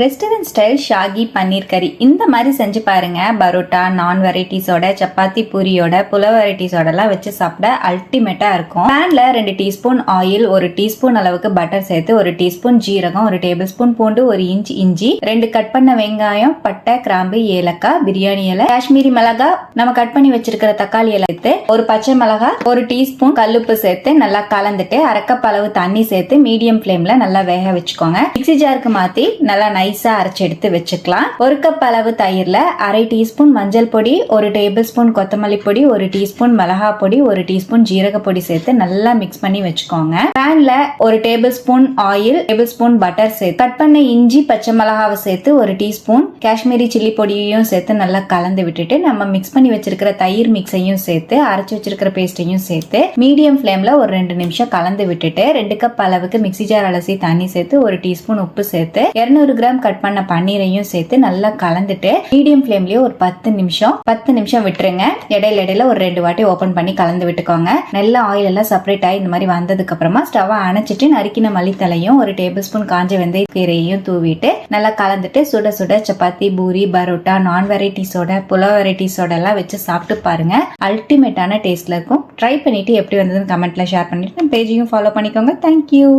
Restaurant style Shahi பன்னீர் கறி இந்த மாதிரி செஞ்சு பாருங்க. பரோட்டா நான் வெரைட்டிஸோட சப்பாத்தி பூரியோட புல வெரைட்டிஸோடலாம் வச்சு சாப்பிட அல்டிமேட்டா இருக்கும். பேன்ல ரெண்டு டீஸ்பூன் ஆயில் ஒரு டீஸ்பூன் அளவுக்கு பட்டர் சேர்த்து ஒரு டீஸ்பூன் ஜீரகம் ஒரு டேபிள் ஸ்பூன் பூண்டு ஒரு இன்ச் இஞ்சி ரெண்டு கட் பண்ண வெங்காயம் பட்டை கிராம்பு ஏலக்காய் பிரியாணி இலை காஷ்மீரி மிளகா நம்ம கட் பண்ணி வச்சிருக்கிற தக்காளி இலை சேர்த்து ஒரு பச்சை மிளகா ஒரு டீஸ்பூன் கல்லுப்பு சேர்த்து நல்லா கலந்துட்டு அரைக்கப் அளவு தண்ணி சேர்த்து மீடியம் ஃப்ளேம்ல நல்லா வேக வச்சுக்கோங்க. மிக்ஸி ஜாருக்கு மாத்தி நல்லா நைஸா அரைச்சு எடுத்து வச்சுக்கலாம். ஒரு கப் அளவு தயிர்ல அரை டீஸ்பூன் மஞ்சள் பொடி ஒரு டேபிள் ஸ்பூன் கொத்தமல்லி பொடி ஒரு டீஸ்பூன் மிளகா பொடி ஒரு டீஸ்பூன் ஜீரக பொடி சேர்த்து நல்லா மிக்ஸ் பண்ணி வச்சுக்கோங்க. பேன்ல ஒரு tablespoon oil tablespoon butter சேர்த்து கட் பண்ண இஞ்சி பச்சை மிளகாவை சேர்த்து ஒரு டீஸ்பூன் காஷ்மீரி சில்லி பொடியையும் சேர்த்து நல்லா கலந்து விட்டுட்டு நம்ம மிக்ஸ் பண்ணி வச்சிருக்கிற தயிர் மிக்ஸையும் சேர்த்து அரைச்சு வச்சிருக்கிற பேஸ்டையும் சேர்த்து மீடியம் ஃப்ளேம்ல ஒரு ரெண்டு நிமிஷம் கலந்து விட்டுட்டு ரெண்டு கப் அளவுக்கு மிக்ஸி ஜார் அலசி தண்ணி சேர்த்து ஒரு டீஸ்பூன் உப்பு சேர்த்து 200 கிராம் கட் பண்ண பன்னீரையும் சேர்த்து நல்லா கலந்துட்டு மீடியம் ஃப்ளேம்லயே ஒரு பத்து நிமிஷம் பத்து நிமிஷம் விட்டுருங்க. இடையில இடையில ஒரு ரெண்டு வாட்டி ஓபன் பண்ணி கலந்து விட்டுக்கோங்க. நல்லா ஆயில் எல்லாம் செப்பரேட் ஆகி இந்த மாதிரி வந்ததுக்கு அப்புறமா ஸ்டவ் அணைச்சிட்டு நறுக்கின மல்லித்தலையும் ஒரு டேபிள் ஸ்பூன் காஞ்ச வெந்தய கீரையையும் தூவிட்டு நல்லா கலந்துட்டு சுட சுட சப்பாத்தி பூரி பரோட்டா நான் வெரைட்டிஸோட புலோ வெரைட்டிஸோட எல்லாம் வச்சு சாப்பிட்டு பாருங்க. அல்டிமேட்டான டேஸ்ட்ல இருக்கும். ட்ரை பண்ணிட்டு எப்படி வந்ததுன்னு கமெண்ட்ல ஷேர் பண்ணிட்டு பேஜையும் ஃபாலோ பண்ணிக்கோங்க. தேங்க்யூ